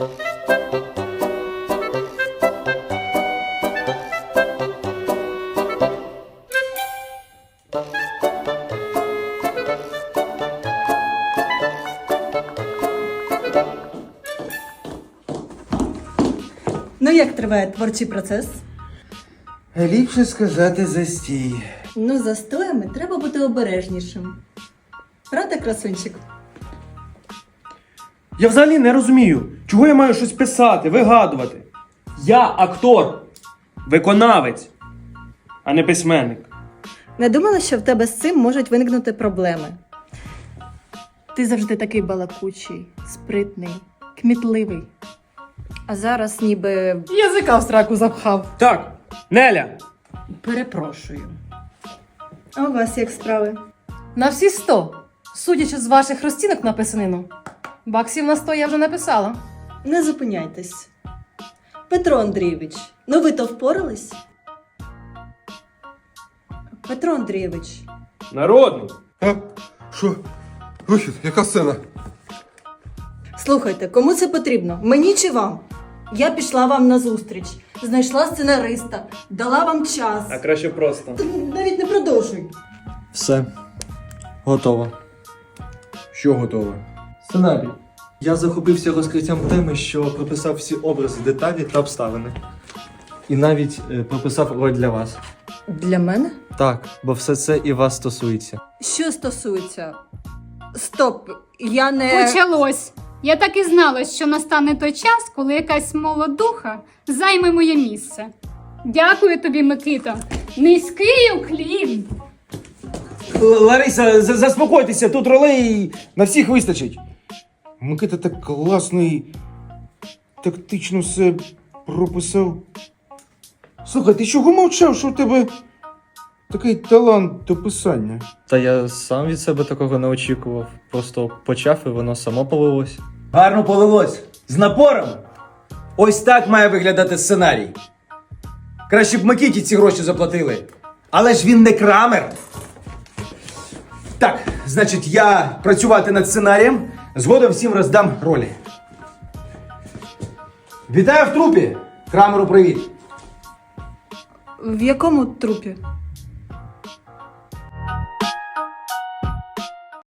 Ну, як триває творчий процес? Ліпше сказати застій. Ну, за стоями треба бути обережнішим. Правда, красунчик? Я взагалі не розумію, чого я маю щось писати, вигадувати. Я актор, виконавець, а не письменник. Не думала, що в тебе з цим можуть виникнути проблеми. Ти завжди такий балакучий, спритний, кмітливий. А зараз ніби язика в сраку запхав. Так, Неля, Перепрошую. А у вас як справи? На всі сто. Судячи з ваших розцінок на писанину, баксів на сто я вже написала. Не зупиняйтесь. Петро Андрійович, ну ви то впорались? Петро Андрійович, народний. А? Що? Вихід, яка сцена? слухайте, кому це потрібно? Мені чи вам? Я пішла вам на зустріч, знайшла сценариста, дала вам час. А краще просто. Ти Навіть не продовжуй. Все. Готово. Що готове? Сценарій. Я захопився розкриттям теми, що прописав всі образи, деталі та обставини. І навіть е, прописав роль для вас. Для мене? Так, бо все це і вас стосується. Що стосується. Стоп, я не. Почалось. Я так і знала, що настане той час, коли якась молодуха займе моє місце. Дякую тобі, Микита. Низький уклін. Лариса, за- заспокойтеся, тут ролей на всіх вистачить. Микита так класно і тактично все прописав. Слухай, ти чого мовчав, що у тебе такий талант до писання? Та я сам від себе такого не очікував. Просто почав і воно само полилось. Гарно полилось. З напором. Ось так має виглядати сценарій. Краще б Микиті ці гроші заплатили. Але ж він не крамер. Так, значить, я працювати над сценарієм. Згодом всім роздам ролі. Вітаю в трупі! Крамеру привіт! В якому трупі?